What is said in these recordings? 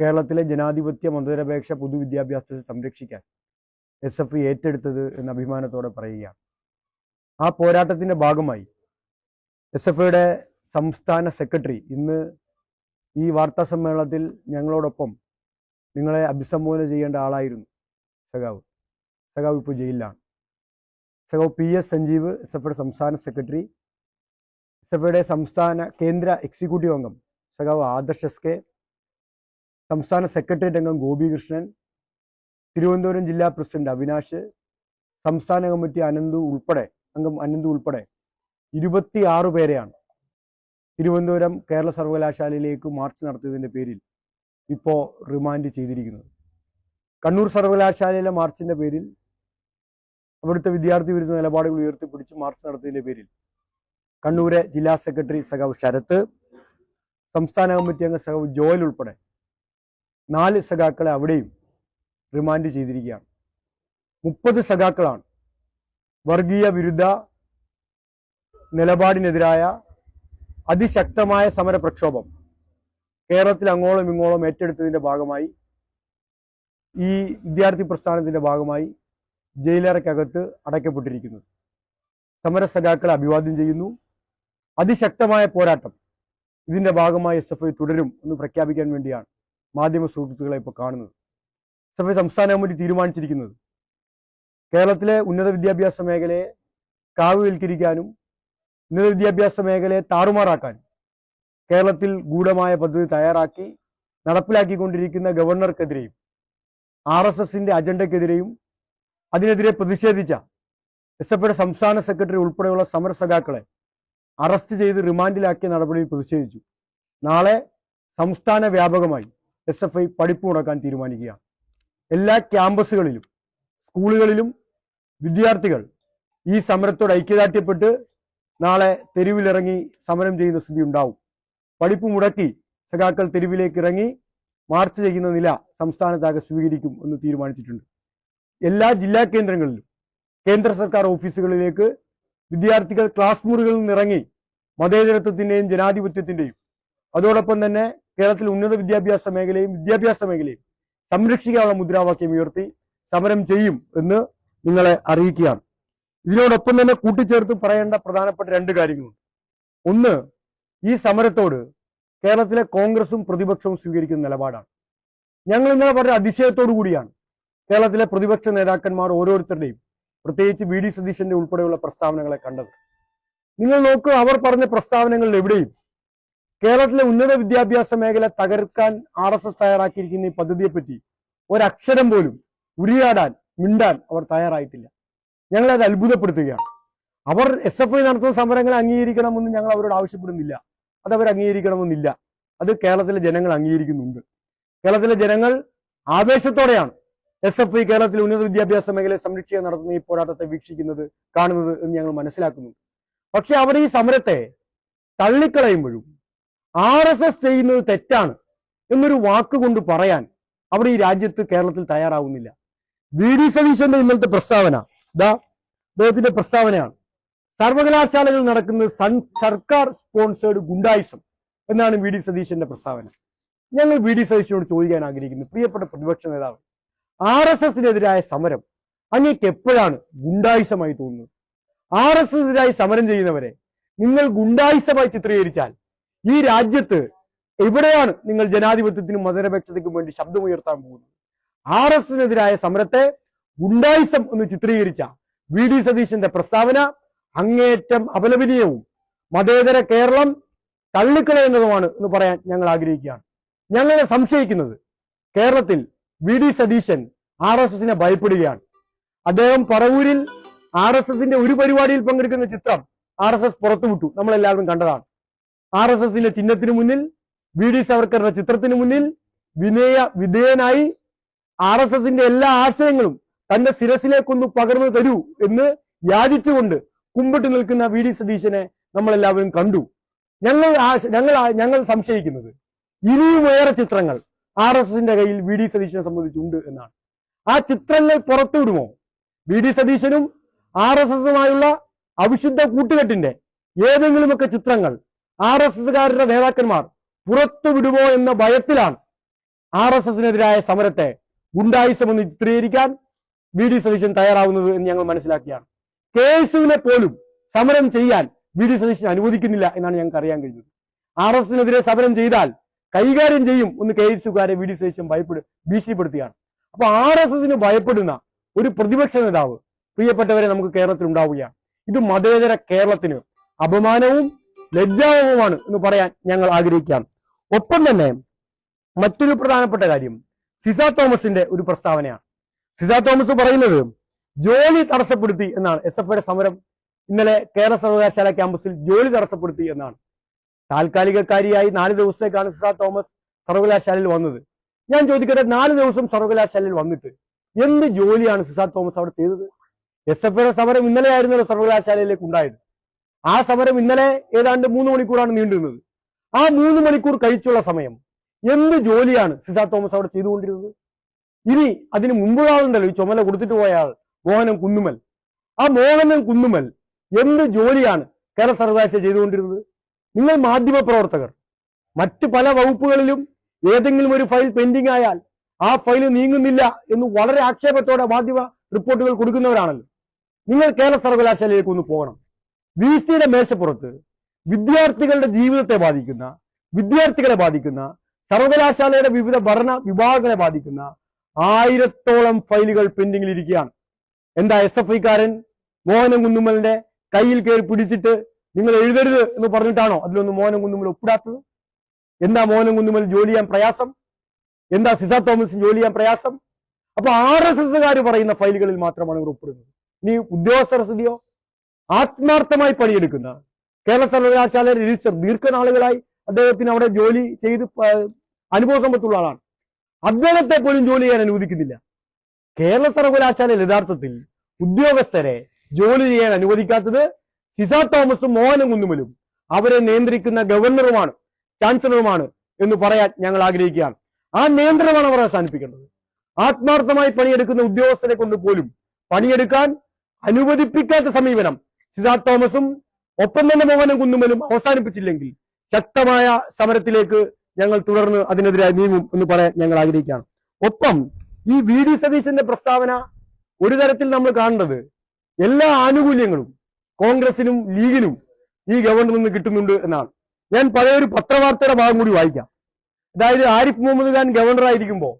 കേരളത്തിലെ ജനാധിപത്യ മതനിരപേക്ഷ പൊതുവിദ്യാഭ്യാസത്തെ സംരക്ഷിക്കാൻ എസ് എഫ് ഏറ്റെടുത്തത് എന്ന് അഭിമാനത്തോടെ പറയുകയാണ്. ആ പോരാട്ടത്തിന്റെ ഭാഗമായി എസ് എഫ് ഐയുടെ സംസ്ഥാന സെക്രട്ടറി ഇന്ന് ഈ വാർത്താ സമ്മേളനത്തിൽ ഞങ്ങളോടൊപ്പം നിങ്ങളെ അഭിസംബോധന ചെയ്യേണ്ട ആളായിരുന്നു സഖാവ്. സഖാവ് ഇപ്പോൾ ജയിലിലാണ്. സഖാവ് P S Sanjeev S F സംസ്ഥാന സെക്രട്ടറി എസ് എഫ് സംസ്ഥാന കേന്ദ്ര എക്സിക്യൂട്ടീവ് അംഗം സഖാവ് ആദർശ് എസ് കെ സംസ്ഥാന സെക്രട്ടേറിയറ്റ് അംഗം ഗോപികൃഷ്ണൻ തിരുവനന്തപുരം ജില്ലാ പ്രസിഡന്റ് അവിനാശ് സംസ്ഥാന കമ്മിറ്റി അനന്തു ഉൾപ്പെടെ അംഗം അനന്തു ഉൾപ്പെടെ ഇരുപത്തിയാറ് പേരെയാണ് തിരുവനന്തപുരം കേരള സർവകലാശാലയിലേക്ക് മാർച്ച് നടത്തിയതിന്റെ പേരിൽ ഇപ്പോൾ റിമാൻഡ് ചെയ്തിരിക്കുന്നത്. കണ്ണൂർ സർവകലാശാലയിലെ മാർച്ചിന്റെ പേരിൽ അവിടുത്തെ വിദ്യാർത്ഥി വിരുദ്ധ നിലപാടുകൾ ഉയർത്തിപ്പിടിച്ച് മാർച്ച് നടത്തിയതിന്റെ പേരിൽ കണ്ണൂരെ ജില്ലാ സെക്രട്ടറി സഖാവ് ശരത്ത് സംസ്ഥാന കമ്മിറ്റി അംഗം സഖാവ് ജോയൽ ഉൾപ്പെടെ നാല് സഖാക്കളെ അവിടെയും റിമാൻഡ് ചെയ്തിരിക്കുകയാണ്. മുപ്പത് സഖാക്കളാണ്. വർഗീയ വിരുദ്ധ നിലപാടിനെതിരായ അതിശക്തമായ സമര പ്രക്ഷോഭം കേരളത്തിൽ അങ്ങോളം ഇങ്ങോളം ഏറ്റെടുത്തതിന്റെ ഭാഗമായി ഈ വിദ്യാർത്ഥി പ്രസ്ഥാനത്തിന്റെ ഭാഗമായി ജയിലറയ്ക്കകത്ത് അടയ്ക്കപ്പെട്ടിരിക്കുന്നത് സമര സഖാക്കളെ അഭിവാദ്യം ചെയ്യുന്നു. അതിശക്തമായ പോരാട്ടം ഇതിന്റെ ഭാഗമായി എസ് തുടരും എന്ന് പ്രഖ്യാപിക്കാൻ വേണ്ടിയാണ്. മാധ്യമ സുഹൃത്തുക്കളെ ഇപ്പോൾ കാണുന്നത്. സഭ സംസ്ഥാന കമ്മിറ്റി തീരുമാനിച്ചിരിക്കുന്നത്. കേരളത്തിലെ ഉന്നത വിദ്യാഭ്യാസ മേഖലയെ കാവുവൽക്കരിക്കാനും ഉന്നത വിദ്യാഭ്യാസ മേഖലയെ താറുമാറാക്കാനും കേരളത്തിൽ ഗൂഢമായ പദ്ധതി തയ്യാറാക്കി നടപ്പിലാക്കിക്കൊണ്ടിരിക്കുന്ന ഗവർണർക്കെതിരെയും ആർ എസ് എസിന്റെ അജണ്ടക്കെതിരെയും അതിനെതിരെ പ്രതിഷേധിച്ച എസ് എഫ് ഐയുടെ സംസ്ഥാന സെക്രട്ടറി ഉൾപ്പെടെയുള്ള സമര സഖാക്കളെ അറസ്റ്റ് ചെയ്ത് റിമാൻഡിലാക്കിയ നടപടിയിൽ പ്രതിഷേധിച്ചു. നാളെ സംസ്ഥാന വ്യാപകമായി എസ് എഫ് ഐ പഠിപ്പ് മുടക്കാൻ തീരുമാനിക്കുകയാണ് എല്ലാ ക്യാമ്പസുകളിലും സ്കൂളുകളിലും വിദ്യാർത്ഥികൾ ഈ സമരത്തോട് ഐക്യദാർഢ്യപ്പെട്ട് നാളെ തെരുവിലിറങ്ങി സമരം ചെയ്യുന്ന സ്ഥിതി ഉണ്ടാവും. പഠിപ്പ് മുടക്കി സഖാക്കൾ തെരുവിലേക്ക് ഇറങ്ങി മാർച്ച് ചെയ്യുന്ന നില സംസ്ഥാനത്താകെ സ്വീകരിക്കും എന്ന് തീരുമാനിച്ചിട്ടുണ്ട്. എല്ലാ ജില്ലാ കേന്ദ്രങ്ങളിലും കേന്ദ്ര സർക്കാർ ഓഫീസുകളിലേക്ക് വിദ്യാർത്ഥികൾ ക്ലാസ് മുറികളിൽ നിന്നിറങ്ങി മതേതരത്വത്തിന്റെയും ജനാധിപത്യത്തിന്റെയും അതോടൊപ്പം തന്നെ കേരളത്തിൽ ഉന്നത വിദ്യാഭ്യാസ മേഖലയും വിദ്യാഭ്യാസ മേഖലയും സംരക്ഷിക്കാനുള്ള മുദ്രാവാക്യം ഉയർത്തി സമരം ചെയ്യും എന്ന് നിങ്ങളെ അറിയിക്കുകയാണ്. ഇതിനോടൊപ്പം തന്നെ കൂട്ടിച്ചേർത്ത് പറയേണ്ട പ്രധാനപ്പെട്ട രണ്ട് കാര്യങ്ങളുണ്ട്. ഒന്ന് ഈ സമരത്തോട് കേരളത്തിലെ കോൺഗ്രസും പ്രതിപക്ഷവും സ്വീകരിക്കുന്ന നിലപാടാണ്. ഞങ്ങൾ ഇന്നലെ പറഞ്ഞ അതിശയത്തോടു കൂടിയാണ് കേരളത്തിലെ പ്രതിപക്ഷ നേതാക്കന്മാർ ഓരോരുത്തരുടെയും പ്രത്യേകിച്ച് വി ഡി സതീശന്റെ ഉൾപ്പെടെയുള്ള പ്രസ്താവനകളെ കണ്ടത്. നിങ്ങൾ നോക്കുക അവർ പറഞ്ഞ പ്രസ്താവനകളിൽ എവിടെയും കേരളത്തിലെ ഉന്നത വിദ്യാഭ്യാസ മേഖല തകർക്കാൻ ആർ എസ് എസ് തയ്യാറാക്കിയിരിക്കുന്ന ഈ പദ്ധതിയെപ്പറ്റി ഒരക്ഷരം പോലും ഉരിയാടാൻ മിണ്ടാൻ അവർ തയ്യാറായിട്ടില്ല. ഞങ്ങളെ അത് അത്ഭുതപ്പെടുത്തുകയാണ്. അവർ എസ് എഫ് ഐ നടത്തുന്ന സമരങ്ങളെ അംഗീകരിക്കണമെന്ന് ഞങ്ങൾ അവരോട് ആവശ്യപ്പെടുന്നില്ല. അത് അവർ അംഗീകരിക്കണമെന്നില്ല. അത് കേരളത്തിലെ ജനങ്ങൾ അംഗീകരിക്കുന്നുണ്ട്. കേരളത്തിലെ ജനങ്ങൾ ആവേശത്തോടെയാണ് എസ് എഫ് ഐ കേരളത്തിലെ ഉന്നത വിദ്യാഭ്യാസ മേഖലയെ സംരക്ഷിക്കാൻ നടത്തുന്ന ഈ പോരാട്ടത്തെ വീക്ഷിക്കുന്നത് കാണുന്നത് എന്ന് ഞങ്ങൾ മനസ്സിലാക്കുന്നുണ്ട്. പക്ഷെ അവർ ഈ സമരത്തെ തള്ളിക്കളയുമ്പോഴും ആർ എസ് എസ് ചെയ്യുന്നത് തെറ്റാണ് എന്നൊരു വാക്കുകൊണ്ട് പറയാൻ അവിടെ ഈ രാജ്യത്ത് കേരളത്തിൽ തയ്യാറാവുന്നില്ല. വി ഡി സതീശന്റെ ഇന്നലത്തെ പ്രസ്താവന ദാ അദ്ദേഹത്തിന്റെ പ്രസ്താവനയാണ്. സർവകലാശാലകൾ നടക്കുന്നത് സൺ സർക്കാർ സ്പോൺസേഡ് ഗുണ്ടായിസം എന്നാണ് വി ഡി സതീശന്റെ പ്രസ്താവന. ഞങ്ങൾ വി ഡി സതീശനോട് ചോദിക്കാൻ ആഗ്രഹിക്കുന്നു പ്രിയപ്പെട്ട പ്രതിപക്ഷ നേതാവ് ആർ എസ് എസിനെതിരായ സമരം അങ്ങേക്ക് എപ്പോഴാണ് ഗുണ്ടായിസമായി തോന്നുന്നത്? ആർ എസ് എസിനെതിരായി സമരം ചെയ്യുന്നവരെ നിങ്ങൾ ഗുണ്ടായിസമായി ചിത്രീകരിച്ചാൽ ഈ രാജ്യത്ത് എവിടെയാണ് നിങ്ങൾ ജനാധിപത്യത്തിനും മതനിരപേക്ഷതയ്ക്കും വേണ്ടി ശബ്ദമുയർത്താൻ പോകുന്നത്? ആർ എസ് എസിനെതിരായ സമരത്തെ ഗുണ്ടായിസം എന്ന് ചിത്രീകരിച്ച വി ഡി സതീശന്റെ പ്രസ്താവന അങ്ങേയറ്റം അപലപനീയവും മതേതര കേരളം തള്ളിക്കളയുന്നതുമാണ് എന്ന് പറയാൻ ഞങ്ങൾ ആഗ്രഹിക്കുകയാണ്. ഞങ്ങളെ സംശയിക്കുന്നത് കേരളത്തിൽ V D Satheesan R S എസിനെ ഭയപ്പെടുകയാണ്. അദ്ദേഹം പറവൂരിൽ ആർ എസ് എസിന്റെ ഒരു പരിപാടിയിൽ പങ്കെടുക്കുന്ന ചിത്രം ആർ എസ് എസ് പുറത്തുവിട്ടു. നമ്മളെല്ലാവരും കണ്ടതാണ്. ആർ എസ് എസിന്റെ ചിഹ്നത്തിന് മുന്നിൽ വി ഡി സവർക്കറുടെ ചിത്രത്തിന് മുന്നിൽ വിനയ വിധേയനായി ആർ എസ് എസിന്റെ എല്ലാ ആശയങ്ങളും തന്റെ ശിരസിലേക്കൊന്ന് പകർന്നു തരൂ എന്ന് യാചിച്ചുകൊണ്ട് കുമ്പിട്ട് നിൽക്കുന്ന വി ഡി സതീശനെ നമ്മൾ എല്ലാവരും കണ്ടു. ഞങ്ങൾ ഞങ്ങൾ ഞങ്ങൾ സംശയിക്കുന്നത് ഇനിയും ഏറെ ചിത്രങ്ങൾ ആർ എസ് എസിന്റെ കയ്യിൽ വി ഡി സതീശനെ സംബന്ധിച്ചുണ്ട് എന്നാണ്. ആ ചിത്രങ്ങൾ പുറത്തുവിടുമോ വി ഡി സതീശനും ആർ എസ് എസുമായുള്ള അവിശുദ്ധ കൂട്ടുകെട്ടിന്റെ ഏതെങ്കിലുമൊക്കെ ചിത്രങ്ങൾ ആർ എസ് എസ്സുകാരുടെ നേതാക്കന്മാർ പുറത്തു വിടുമോ എന്ന ഭയത്തിലാണ് ആർ എസ് എസിനെതിരായ സമരത്തെ ഗുണ്ടായുസം എന്ന് ചിത്രീകരിക്കാൻ വി ഡി സതീശൻ തയ്യാറാവുന്നത് എന്ന് ഞങ്ങൾ മനസ്സിലാക്കിയാണ്. കെ എസ് യുവിനെ പോലും സമരം ചെയ്യാൻ വി ഡി സതീശൻ അനുവദിക്കുന്നില്ല എന്നാണ് ഞങ്ങൾക്ക് അറിയാൻ കഴിഞ്ഞത്. ആർ എസ് എസിനെതിരെ സമരം ചെയ്താൽ കൈകാര്യം ചെയ്യും എന്ന് കെ എസ് യുക്കാരെ വി ഡി സതീശൻ ഭയപ്പെടു ഭീഷണിപ്പെടുത്തിയാണ് അപ്പൊ ആർ എസ് എസിന് ഭയപ്പെടുന്ന ഒരു പ്രതിപക്ഷ നേതാവ് പ്രിയപ്പെട്ടവരെ നമുക്ക് കേരളത്തിൽ ഉണ്ടാവുകയാണ്. ഇത് മതേതര കേരളത്തിന് അപമാനവും ലജ്ജാവവുമാണ് എന്ന് പറയാൻ ഞങ്ങൾ ആഗ്രഹിക്കാം. ഒപ്പം തന്നെ മറ്റൊരു പ്രധാനപ്പെട്ട കാര്യം സിസ തോമസിന്റെ ഒരു പ്രസ്താവനയാണ്. സിസ തോമസ് പറയുന്നത് ജോലി തടസ്സപ്പെടുത്തി എന്നാണ്. എസ് എഫ് സമരം ഇന്നലെ കേരള സർവകലാശാല ക്യാമ്പസിൽ ജോലി തടസ്സപ്പെടുത്തി എന്നാണ്. താൽക്കാലികക്കാരിയായി നാല് ദിവസത്തേക്കാണ് സിസ തോമസ് സർവകലാശാലയിൽ വന്നത്. ഞാൻ ചോദിക്കട്ടെ നാല് ദിവസം സർവകലാശാലയിൽ വന്നിട്ട് എന്ത് ജോലിയാണ് സിസ തോമസ് അവിടെ ചെയ്തത്? എസ് എഫ് സമരം ഇന്നലെ ആയിരുന്നല്ലോ സർവകലാശാലയിലേക്ക് ഉണ്ടായത്. ആ സമരം ഇന്നലെ ഏതാണ്ട് മൂന്ന് മണിക്കൂറാണ് നീണ്ടിരുന്നത് ആ മൂന്ന് മണിക്കൂർ കഴിച്ചുള്ള സമയം എന്ത് ജോലിയാണ് സിസാ തോമസ് അവിടെ ചെയ്തുകൊണ്ടിരുന്നത്? ഇനി അതിന് മുമ്പുള്ളാളുണ്ടല്ലോ ഈ ചുമല കൊടുത്തിട്ട് പോയ ആൾ മോഹനം കുന്നുമൽ. ആ മോഹനൻ കുന്നുമൽ എന്ത് ജോലിയാണ് കേരള സർവകലാശാല ചെയ്തുകൊണ്ടിരുന്നത്? നിങ്ങൾ മാധ്യമ പ്രവർത്തകർ മറ്റ് പല വകുപ്പുകളിലും ഏതെങ്കിലും ഒരു ഫയൽ പെൻഡിങ് ആയാൽ ആ ഫയൽ നീങ്ങുന്നില്ല എന്ന് വളരെ ആക്ഷേപത്തോടെ മാധ്യമ റിപ്പോർട്ടുകൾ കൊടുക്കുന്നവരാണല്ലോ. നിങ്ങൾ കേരള സർവകലാശാലയിലേക്ക് ഒന്ന് പോകണം. വി സിയുടെ മേശപ്പുറത്ത് വിദ്യാർത്ഥികളുടെ ജീവിതത്തെ ബാധിക്കുന്ന വിദ്യാർത്ഥികളെ ബാധിക്കുന്ന സർവകലാശാലയുടെ വിവിധ ഭരണ വിഭാഗങ്ങളെ ബാധിക്കുന്ന ആയിരത്തോളം ഫയലുകൾ പെൻഡിങ്ങിൽ ഇരിക്കുകയാണ്. എന്താ എസ് എഫ് ഐക്കാരൻ മോഹനൻ കുന്നുമ്മലിന്റെ കയ്യിൽ കയറി പിടിച്ചിട്ട് നിങ്ങൾ എഴുതരുത് എന്ന് പറഞ്ഞിട്ടാണോ അതിലൊന്നും മോഹനൻ കുന്നുമ്മൽ ഒപ്പിടാത്തത്? എന്താ മോഹനൻ കുന്നുമ്മൽ ജോലി ചെയ്യാൻ പ്രയാസം? എന്താ സിസ തോമസ് ജോലി ചെയ്യാൻ പ്രയാസം? അപ്പൊ ആർ എസ് എസ്സുകാർ പറയുന്ന ഫയലുകളിൽ മാത്രമാണ് ഇവർ ഒപ്പിടുന്നത്. നീ ഉദ്യോഗസ്ഥർ സ്ഥിതിയോ? ആത്മാർത്ഥമായി പണിയെടുക്കുന്ന കേരള സർവകലാശാല രജിസ്റ്റർ ദീർഘനാളുകളായി അദ്ദേഹത്തിന് അവിടെ ജോലി ചെയ്ത് അനുഭവ സമ്പത്തുള്ള ആളാണ്. അദ്ദേഹത്തെ പോലും ജോലി ചെയ്യാൻ അനുവദിക്കുന്നില്ല. കേരള സർവകലാശാല യഥാർത്ഥത്തിൽ ഉദ്യോഗസ്ഥരെ ജോലി ചെയ്യാൻ അനുവദിക്കാത്തത് സിസ തോമസും മോഹനും കുന്നുമലും. അവരെ നിയന്ത്രിക്കുന്ന ഗവർണറുമാണ് ചാൻസലറുമാണ് എന്ന് പറയാൻ ഞങ്ങൾ ആഗ്രഹിക്കുകയാണ്. ആ നിയന്ത്രണമാണ് അവർ അവസാനിപ്പിക്കേണ്ടത്. ആത്മാർത്ഥമായി പണിയെടുക്കുന്ന ഉദ്യോഗസ്ഥരെ കൊണ്ട് പോലും പണിയെടുക്കാൻ അനുവദിപ്പിക്കാത്ത സമീപനം സിദ്ധാർത്ഥ് തോമസും ഒപ്പം തന്നെ മോഹനം കുന്നുമലും അവസാനിപ്പിച്ചില്ലെങ്കിൽ ശക്തമായ സമരത്തിലേക്ക് ഞങ്ങൾ തുടർന്ന് അതിനെതിരെ നീങ്ങും എന്ന് പറയാൻ ഞങ്ങൾ ആഗ്രഹിക്കുകയാണ്. ഒപ്പം ഈ വി ഡി സതീശന്റെ പ്രസ്താവന ഒരു തരത്തിൽ നമ്മൾ കാണേണ്ടത് എല്ലാ ആനുകൂല്യങ്ങളും കോൺഗ്രസിനും ലീഗിനും ഈ ഗവൺമെന്റിൽ നിന്ന് കിട്ടുന്നുണ്ട് എന്നാണ്. ഞാൻ പഴയൊരു പത്രവാർത്തയുടെ ഭാഗം കൂടി വായിക്കാം. അതായത് ആരിഫ് മുഹമ്മദ് ഖാൻ ഗവർണർ ആയിരിക്കുമ്പോൾ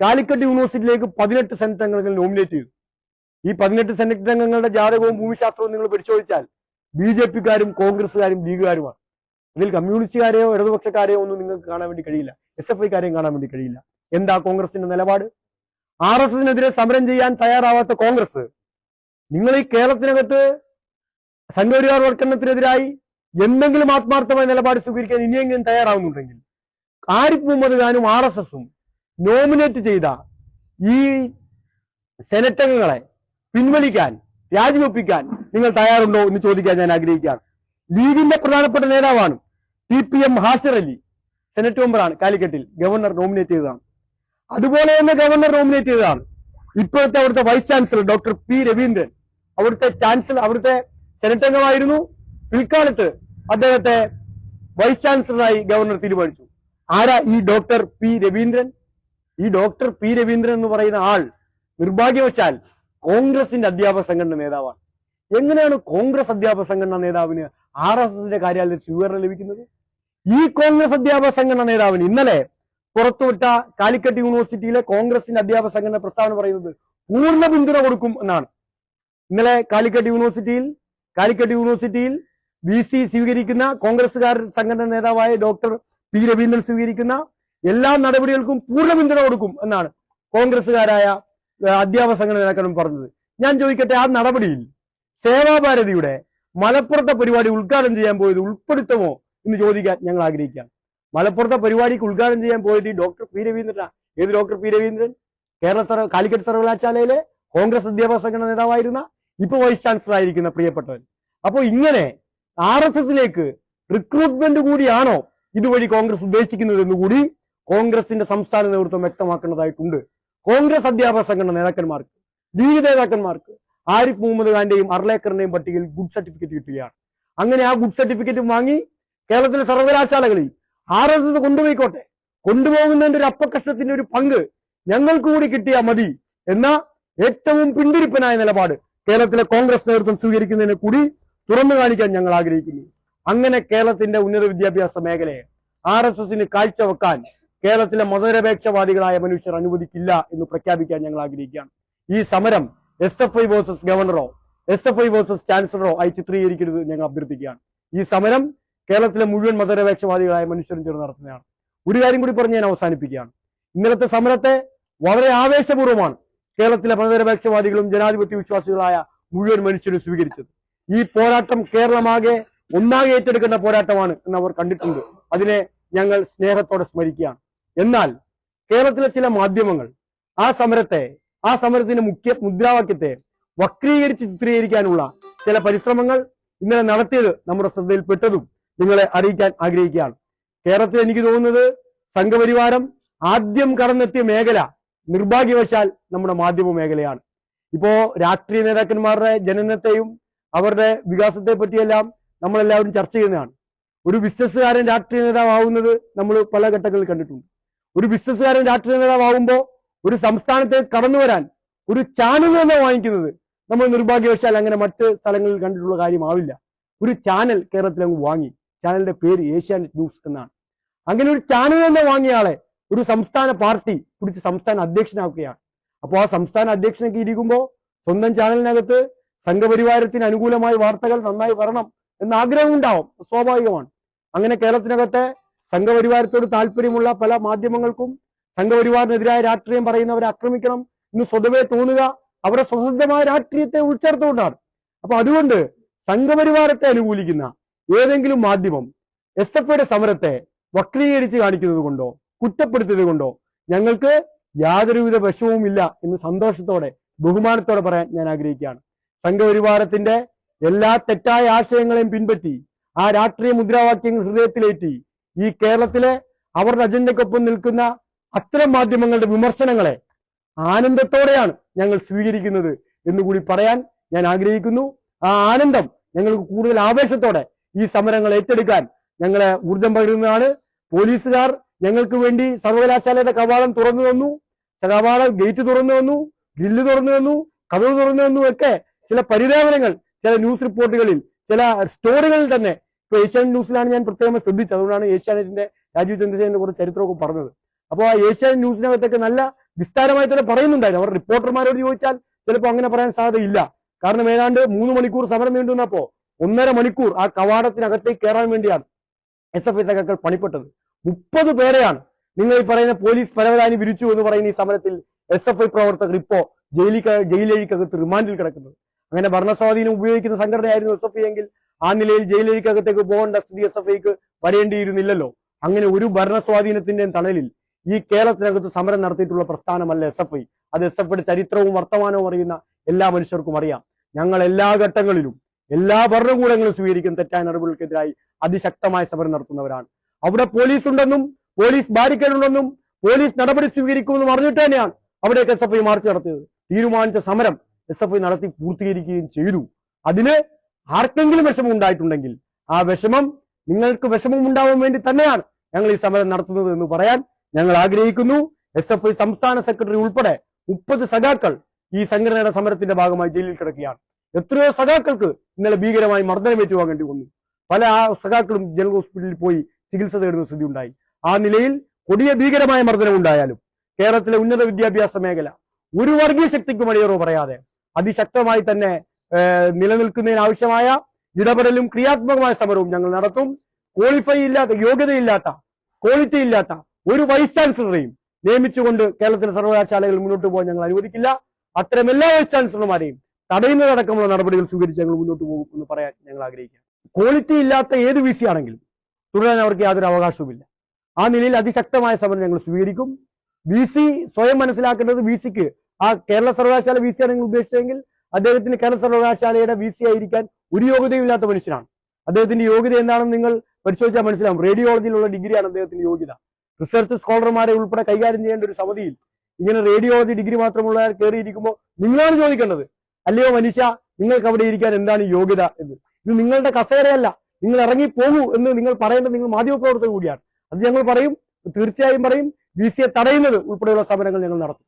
കാലിക്കറ്റ് യൂണിവേഴ്സിറ്റിയിലേക്ക് പതിനെട്ട് സെനറ്റ് അംഗങ്ങൾ നോമിനേറ്റ് ചെയ്തു. ഈ പതിനെട്ട് സെനറ്റ് അംഗങ്ങളുടെ ജാതകവും ഭൂമിശാസ്ത്രവും നിങ്ങൾ പരിശോധിച്ചാൽ ബി ജെ പിക്കാരും കോൺഗ്രസ്സുകാരും ലീഗുകാരുമാണ്. ഇതിൽ കമ്മ്യൂണിസ്റ്റുകാരെയോ ഇടതുപക്ഷക്കാരെയോ ഒന്നും നിങ്ങൾക്ക് കാണാൻ വേണ്ടി കഴിയില്ല. എസ് എഫ് ഐക്കാരെയും കാണാൻ വേണ്ടി കഴിയില്ല. എന്താ കോൺഗ്രസിന്റെ നിലപാട്? ആർ എസ് എസിനെതിരെ സമരം ചെയ്യാൻ തയ്യാറാവാത്ത കോൺഗ്രസ് നിങ്ങൾ ഈ കേരളത്തിനകത്ത് സംഘപരിവാർ വൽക്കരണത്തിനെതിരായി എന്തെങ്കിലും ആത്മാർത്ഥമായ നിലപാട് സ്വീകരിക്കാൻ ഇനിയെങ്കിലും തയ്യാറാവുന്നുണ്ടെങ്കിൽ ആരിഫ് മുഹമ്മദ് ഖാനും ആർ നോമിനേറ്റ് ചെയ്ത ഈ സെനറ്റ് അംഗങ്ങളെ പിൻവലിക്കാൻ രാജിവെപ്പിക്കാൻ നിങ്ങൾ തയ്യാറുണ്ടോ എന്ന് ചോദിക്കാൻ ഞാൻ ആഗ്രഹിക്കുകയാണ്. ലീഗിന്റെ പ്രധാനപ്പെട്ട നേതാവാണ് T P M Hasir Ali. Senate മെമ്പറാണ് കാലിക്കറ്റിൽ ഗവർണർ നോമിനേറ്റ് ചെയ്തതാണ്. അതുപോലെ തന്നെ ഗവർണർ നോമിനേറ്റ് ചെയ്തതാണ് ഇപ്പോഴത്തെ അവിടുത്തെ vice chancellor doctor P Raveendran. അവിടുത്തെ ചാൻസലർ അവിടുത്തെ സെനറ്റ് അംഗമായിരുന്നു. പിൽക്കാലത്ത് അദ്ദേഹത്തെ വൈസ് ചാൻസലറായി ഗവർണർ തീരുമാനിച്ചു. ആരാ ഈ ഡോക്ടർ പി രവീന്ദ്രൻ? ഈ ഡോക്ടർ പി രവീന്ദ്രൻ എന്ന് പറയുന്ന ആൾ നിർഭാഗ്യവശാൽ കോൺഗ്രസിന്റെ അധ്യാപക സംഘടന നേതാവാണ്. എങ്ങനെയാണ് കോൺഗ്രസ് അധ്യാപക സംഘടനാ നേതാവിന് ആർ എസ് എസിന്റെ കാര്യാലയത്തിൽ സ്വീകരണം ലഭിക്കുന്നത്? ഈ കോൺഗ്രസ് അധ്യാപക സംഘടനാ നേതാവിന് ഇന്നലെ പുറത്തുവിട്ട കാലിക്കറ്റ് യൂണിവേഴ്സിറ്റിയിലെ കോൺഗ്രസിന്റെ അധ്യാപക സംഘടന പ്രസ്താവന പറയുന്നത് പൂർണ പിന്തുണ കൊടുക്കും എന്നാണ്. ഇന്നലെ കാലിക്കറ്റ് യൂണിവേഴ്സിറ്റിയിൽ കാലിക്കറ്റ് യൂണിവേഴ്സിറ്റിയിൽ വി സ്വീകരിക്കുന്ന കോൺഗ്രസുകാർ സംഘടന നേതാവായ ഡോക്ടർ പി രവീന്ദ്രൻ സ്വീകരിക്കുന്ന എല്ലാ നടപടികൾക്കും പൂർണ പിന്തുണ കൊടുക്കും എന്നാണ് കോൺഗ്രസുകാരായ അധ്യാപക സംഘടന നേതാക്കളും പറഞ്ഞത്. ഞാൻ ചോദിക്കട്ടെ ആ നടപടിയിൽ സേവാഭാരതിയുടെ മലപ്പുറത്തെ പരിപാടി ഉദ്ഘാടനം ചെയ്യാൻ പോയത് ഉൾപ്പെടുത്തുമോ എന്ന് ചോദിക്കാൻ ഞങ്ങൾ ആഗ്രഹിക്കാം മലപ്പുറത്തെ പരിപാടിക്ക് ഉദ്ഘാടനം ചെയ്യാൻ പോയത് ഈ ഡോക്ടർ പി രവീന്ദ്രനാ. ഏത് ഡോക്ടർ പി രവീന്ദ്രൻ? കേരള സർവ കാലിക്കറ്റ് സർവകലാശാലയിലെ കോൺഗ്രസ് അധ്യാപക സംഘടന നേതാവായിരുന്ന ഇപ്പൊ വൈസ് ചാൻസലർ ആയിരിക്കുന്ന പ്രിയപ്പെട്ടവൻ. അപ്പോൾ ഇങ്ങനെ ആർ എസ് എസിലേക്ക് റിക്രൂട്ട്മെന്റ് കൂടിയാണോ ഇതുവഴി കോൺഗ്രസ് ഉദ്ദേശിക്കുന്നത് എന്ന് കൂടി കോൺഗ്രസിന്റെ സംസ്ഥാന നേതൃത്വം വ്യക്തമാക്കേണ്ടതായിട്ടുണ്ട്. കോൺഗ്രസ് അധ്യാപക സംഘടന നേതാക്കന്മാർക്ക് ലീഗ് നേതാക്കന്മാർക്ക് ആരിഫ് മുഹമ്മദ് ഖാന്റെയും അർലേക്കറിന്റെയും പട്ടികയിൽ ഗുഡ് സർട്ടിഫിക്കറ്റ് കിട്ടുകയാണ്. അങ്ങനെ ആ ഗുഡ് സർട്ടിഫിക്കറ്റ് വാങ്ങി കേരളത്തിലെ സർവകലാശാലകളിൽ ആർ എസ് എസ് കൊണ്ടുപോയിക്കോട്ടെ. കൊണ്ടുപോകുന്നതിന്റെ ഒരു അപ്പകഷ്ടത്തിന്റെ ഒരു പങ്ക് ഞങ്ങൾക്ക് കൂടി കിട്ടിയാൽ മതി എന്ന ഏറ്റവും പിന്തിരിപ്പനായ നിലപാട് കേരളത്തിലെ കോൺഗ്രസ് നേതൃത്വം സ്വീകരിക്കുന്നതിനെ കൂടി തുറന്നു കാണിക്കാൻ ഞങ്ങൾ ആഗ്രഹിക്കുന്നു. അങ്ങനെ കേരളത്തിന്റെ ഉന്നത വിദ്യാഭ്യാസ മേഖലയെ ആർ എസ് എസിന് കാഴ്ചവെക്കാൻ കേരളത്തിലെ മതനിരപേക്ഷവാദികളായ മനുഷ്യർ അനുവദിക്കില്ല എന്ന് പ്രഖ്യാപിക്കാൻ ഞങ്ങൾ ആഗ്രഹിക്കുകയാണ്. ഈ സമരം എസ് എഫ് ഐ വേഴ്സസ് ഗവർണറോ എസ് എഫ് ഐ വേഴ്സസ് ചാൻസലറോ ആയി ചിത്രീകരിക്കരുത് ഞങ്ങൾ അഭ്യർത്ഥിക്കുകയാണ്. ഈ സമരം കേരളത്തിലെ മുഴുവൻ മതനിരപേക്ഷവാദികളായ മനുഷ്യരും ചേർന്ന് നടത്തുന്നതാണ്. ഒരു കാര്യം കൂടി പറഞ്ഞ് ഞാൻ അവസാനിപ്പിക്കുകയാണ്. ഇന്നലത്തെ സമരത്തെ വളരെ ആവേശപൂർവമാണ് കേരളത്തിലെ മതനിരപേക്ഷവാദികളും ജനാധിപത്യ വിശ്വാസികളായ മുഴുവൻ മനുഷ്യരും സ്വീകരിച്ചത്. ഈ പോരാട്ടം കേരളമാകെ ഒന്നാകെ ഏറ്റെടുക്കേണ്ട പോരാട്ടമാണ് എന്ന് അവർ കണ്ടിട്ടുണ്ട്. അതിനെ ഞങ്ങൾ സ്നേഹത്തോടെ സ്മരിക്കുകയാണ്. എന്നാൽ കേരളത്തിലെ ചില മാധ്യമങ്ങൾ ആ സമരത്തെ ആ സമരത്തിന്റെ മുഖ്യ മുദ്രാവാക്യത്തെ വക്രീകരിച്ച് ചിത്രീകരിക്കാനുള്ള ചില പരിശ്രമങ്ങൾ ഇന്നലെ നടത്തിയത് നമ്മുടെ ശ്രദ്ധയിൽപ്പെട്ടതും നിങ്ങളെ അറിയിക്കാൻ ആഗ്രഹിക്കുകയാണ്. കേരളത്തിൽ എനിക്ക് തോന്നുന്നത് സംഘപരിവാരം ആദ്യം കടന്നെത്തിയ മേഖല നിർഭാഗ്യവശാൽ നമ്മുടെ മാധ്യമ മേഖലയാണ്. ഇപ്പോ രാഷ്ട്രീയ നേതാക്കന്മാരുടെ ജനനത്തെയും അവരുടെ വികാസത്തെ പറ്റിയെല്ലാം നമ്മളെല്ലാവരും ചർച്ച ചെയ്യുന്നതാണ്. ഒരു ബിസിനസ്സുകാരൻ രാഷ്ട്രീയ നേതാവാകുന്നത് നമ്മൾ പല ഘട്ടങ്ങളിൽ കണ്ടിട്ടുണ്ട്. ഒരു ബിസിനസ്സുകാരൻ രാഷ്ട്രീയ നേതാവാകുമ്പോൾ ഒരു സംസ്ഥാനത്തെ കടന്നു വരാൻ ഒരു ചാനൽ തന്നെ വാങ്ങിക്കുന്നത് നമ്മൾ നിർഭാഗ്യവശാൽ അങ്ങനെ മറ്റ് സ്ഥലങ്ങളിൽ കണ്ടിട്ടുള്ള കാര്യമാവില്ല. ഒരു ചാനൽ കേരളത്തിൽ അങ്ങ് വാങ്ങി. ചാനലിന്റെ പേര് ഏഷ്യാനെറ്റ് ന്യൂസ് എന്നാണ്. അങ്ങനെ ഒരു ചാനൽ തന്നെ വാങ്ങിയ ആളെ ഒരു സംസ്ഥാന പാർട്ടി പിടിച്ച് സംസ്ഥാന അധ്യക്ഷനാക്കുകയാണ്. അപ്പോൾ ആ സംസ്ഥാന അധ്യക്ഷനൊക്കെ ഇരിക്കുമ്പോൾ സ്വന്തം ചാനലിനകത്ത് സംഘപരിവാരത്തിന് അനുകൂലമായ വാർത്തകൾ നന്നായി വരണം എന്ന ആഗ്രഹം ഉണ്ടാവും. സ്വാഭാവികമാണ്. അങ്ങനെ കേരളത്തിനകത്തെ സംഘപരിവാരത്തോട് താല്പര്യമുള്ള പല മാധ്യമങ്ങൾക്കും സംഘപരിവാറിനെതിരായ രാഷ്ട്രീയം പറയുന്നവരെ ആക്രമിക്കണം എന്ന് സ്വതവേ തോന്നുക അവരുടെ സ്വതന്ത്രമായ രാഷ്ട്രീയത്തെ ഉൾച്ചേർത്തുകൊണ്ടാണ്. അപ്പൊ അതുകൊണ്ട് സംഘപരിവാരത്തെ അനുകൂലിക്കുന്ന ഏതെങ്കിലും മാധ്യമം എസ് എഫ് ഐയുടെ സമരത്തെ വക്രീകരിച്ച് കാണിക്കുന്നത് കൊണ്ടോ കുറ്റപ്പെടുത്തിയത് കൊണ്ടോ ഞങ്ങൾക്ക് യാതൊരുവിധ വിഷമവുമില്ല എന്ന് സന്തോഷത്തോടെ ബഹുമാനത്തോടെ പറയാൻ ഞാൻ ആഗ്രഹിക്കുകയാണ്. സംഘപരിവാരത്തിന്റെ എല്ലാ തെറ്റായ ആശയങ്ങളെയും പിൻപറ്റി ആ രാഷ്ട്രീയ മുദ്രാവാക്യങ്ങൾ ഹൃദയത്തിലേറ്റി ഈ കേരളത്തിലെ അവരുടെ അജണ്ടയ്ക്കൊപ്പം നിൽക്കുന്ന അത്തരം മാധ്യമങ്ങളുടെ വിമർശനങ്ങളെ ആനന്ദത്തോടെയാണ് ഞങ്ങൾ സ്വീകരിക്കുന്നത് എന്നുകൂടി പറയാൻ ഞാൻ ആഗ്രഹിക്കുന്നു. ആ ആനന്ദം ഞങ്ങൾക്ക് കൂടുതൽ ആവേശത്തോടെ ഈ സമരങ്ങൾ ഏറ്റെടുക്കാൻ ഞങ്ങളെ ഊർജം പകരുന്നതാണ്. പോലീസുകാർ ഞങ്ങൾക്ക് വേണ്ടി സർവകലാശാലയുടെ കവാടം തുറന്നു തന്നു. കവാടം ഗേറ്റ് തുറന്നു തന്നു ഗ്രില്ല് തുറന്നു തന്നു കഥവ് തുറന്നു തന്നു ഒക്കെ ചില പരിദേവനങ്ങൾ ചില ന്യൂസ് റിപ്പോർട്ടുകളിൽ ചില സ്റ്റോറികളിൽ തന്നെ ഇപ്പൊ ഏഷ്യാനെറ്റ് ന്യൂസിലാണ് ഞാൻ പ്രത്യേകം ശ്രദ്ധിച്ചത്. അതുകൊണ്ടാണ് ഏഷ്യാനെറ്റിന്റെ രാജീവ് ചന്ദ്രശേഖരനെ കുറച്ച് ചരിത്രമൊക്കെ പറഞ്ഞത്. അപ്പോൾ ആ ഏഷ്യാനെറ്റ് ന്യൂസിനകത്തൊക്കെ നല്ല വിസ്താരമായി തന്നെ പറയുന്നുണ്ടായിരുന്നു. അവർ റിപ്പോർട്ടർമാരോട് ചോദിച്ചാൽ ചിലപ്പോൾ അങ്ങനെ പറയാൻ സാധ്യതയില്ല. കാരണം ഏതാണ്ട് മൂന്ന് മണിക്കൂർ സമരം നീണ്ടുന്നപ്പോ ഒന്നര മണിക്കൂർ ആ കവാടത്തിനകത്തേക്ക് കയറാൻ വേണ്ടിയാണ് എസ് എഫ് ഐ സഖാക്കൾ പണിപ്പെട്ടത്. മുപ്പത് പേരെയാണ് നിങ്ങൾ ഈ പറയുന്ന പോലീസ് പരവതാനി വിരിച്ചു എന്ന് പറയുന്ന ഈ സമരത്തിൽ എസ് എഫ് ഐ പ്രവർത്തകർ ഇപ്പോ ജയിലിൽ ജയിലേഴിക്കകത്ത് റിമാൻഡിൽ കിടക്കുന്നത്. അങ്ങനെ ഭരണസ്വാധീനം ഉപയോഗിക്കുന്ന സംഘടനയായിരുന്നു എസ് എഫ് ഐ എങ്കിൽ ആ നിലയിൽ ജയിലരിക്കകത്തേക്ക് പോകേണ്ട സ്ഥിതി എസ് എഫ് ഐക്ക് വരേണ്ടിയിരുന്നില്ലല്ലോ. അങ്ങനെ ഒരു ഭരണസ്വാധീനത്തിന്റെയും തണലിൽ ഈ കേരളത്തിനകത്ത് സമരം നടത്തിയിട്ടുള്ള പ്രസ്ഥാനമല്ല എസ് എഫ് ഐ. അത് എസ് എഫ് ചരിത്രവും വർത്തമാനവും അറിയുന്ന എല്ലാ മനുഷ്യർക്കും അറിയാം. ഞങ്ങൾ എല്ലാ ഘട്ടങ്ങളിലും എല്ലാ ഭരണകൂടങ്ങളും സ്വീകരിക്കുന്ന തെറ്റായ നടപടികൾക്കെതിരായി അതിശക്തമായ സമരം നടത്തുന്നവരാണ്. അവിടെ പോലീസ് ഉണ്ടെന്നും പോലീസ് ബാരിക്കേഡ് ഉണ്ടെന്നും പോലീസ് നടപടി സ്വീകരിക്കുമെന്നും അറിഞ്ഞിട്ട് തന്നെയാണ് അവിടേക്ക് എസ് എഫ് ഐ മാർച്ച് നടത്തിയത്. തീരുമാനിച്ച സമരം എസ് എഫ് ഐ നടത്തി പൂർത്തീകരിക്കുകയും ചെയ്തു. അതിന് ആർക്കെങ്കിലും വിഷമം ഉണ്ടായിട്ടുണ്ടെങ്കിൽ ആ വിഷമം നിങ്ങൾക്ക് വിഷമം ഉണ്ടാവാൻ വേണ്ടി തന്നെയാണ് ഞങ്ങൾ ഈ സമരം നടത്തുന്നത് എന്ന് പറയാൻ ഞങ്ങൾ ആഗ്രഹിക്കുന്നു. എസ് എഫ് ഐ സംസ്ഥാന സെക്രട്ടറി ഉൾപ്പെടെ മുപ്പത് സഖാക്കൾ ഈ സംഘടനയുടെ സമരത്തിന്റെ ഭാഗമായി ജയിലിൽ കിടക്കുകയാണ്. എത്രയോ സഖാക്കൾക്ക് ഇന്നലെ ഭീകരമായി മർദ്ദനം ഏറ്റുവാങ്ങേണ്ടി വന്നു. പല ആ സഖാക്കളും ജനറൽ ഹോസ്പിറ്റലിൽ പോയി ചികിത്സ തേടുന്ന സ്ഥിതി ഉണ്ടായി. ആ നിലയിൽ കൊടിയ ഭീകരമായ മർദ്ദനം ഉണ്ടായാലും കേരളത്തിലെ ഉന്നത വിദ്യാഭ്യാസ മേഖല ഒരു വർഗീയ ശക്തിക്കും അടിയറോ പറയാതെ അതിശക്തമായി തന്നെ നിലനിൽക്കുന്നതിന് ആവശ്യമായ ഇടപെടലും ക്രിയാത്മകമായ സമരവും ഞങ്ങൾ നടത്തും. ക്വാളിഫൈ ഇല്ലാത്ത യോഗ്യതയില്ലാത്ത ക്വാളിറ്റി ഇല്ലാത്ത ഒരു വൈസ് ചാൻസലറെയും നിയമിച്ചുകൊണ്ട് കേരളത്തിലെ സർവകലാശാലകൾ മുന്നോട്ട് പോകാൻ ഞങ്ങൾ അനുവദിക്കില്ല. അത്തരം എല്ലാ വൈസ് ചാൻസലർമാരെയും തടയുന്നതടക്കമുള്ള നടപടികൾ സ്വീകരിച്ച് ഞങ്ങൾ മുന്നോട്ട് പോകും എന്ന് പറയാൻ ഞങ്ങൾ ആഗ്രഹിക്കുക ക്വാളിറ്റി ഇല്ലാത്ത ഏത് വി ആണെങ്കിലും തുടരാൻ അവർക്ക് യാതൊരു അവകാശവുമില്ല. ആ നിലയിൽ അതിശക്തമായ സമരം ഞങ്ങൾ സ്വീകരിക്കും. വി സ്വയം മനസ്സിലാക്കേണ്ടത് വി ആ കേരള സർവകലാശാല വി സി ആണ് നിങ്ങൾ ഉദ്ദേശിച്ചതെങ്കിൽ അദ്ദേഹത്തിന് കേരള സർവകലാശാലയുടെ വി സി ആയിരിക്കാൻ ഒരു യോഗ്യതയും ഇല്ലാത്ത മനുഷ്യനാണ്. അദ്ദേഹത്തിന്റെ യോഗ്യത എന്താണെന്ന് നിങ്ങൾ പരിശോധിച്ചാൽ മനസ്സിലാവും. റേഡിയോളജിയിലുള്ള ഡിഗ്രിയാണ് അദ്ദേഹത്തിന്റെ യോഗ്യത. റിസർച്ച് സ്കോളർമാരെ ഉൾപ്പെടെ കൈകാര്യം ചെയ്യേണ്ട ഒരു സമിതിയിൽ ഇങ്ങനെ റേഡിയോളജി ഡിഗ്രി മാത്രമുള്ള കയറിയിരിക്കുമ്പോൾ നിങ്ങളാണ് ചോദിക്കേണ്ടത്. അല്ലയോ മനുഷ്യ നിങ്ങൾക്ക് അവിടെ ഇരിക്കാൻ എന്താണ് യോഗ്യത എന്ന്. ഇത് നിങ്ങളുടെ കസേരയല്ല. നിങ്ങൾ ഇറങ്ങി പോകൂ എന്ന് നിങ്ങൾ പറയേണ്ടത് നിങ്ങൾ മാധ്യമപ്രവർത്തകർ കൂടിയാണ്. അത് ഞങ്ങൾ പറയും തീർച്ചയായും പറയും. വി സിയെ തടയുന്നത് ഉൾപ്പെടെയുള്ള സമരങ്ങൾ ഞങ്ങൾ നടത്തും.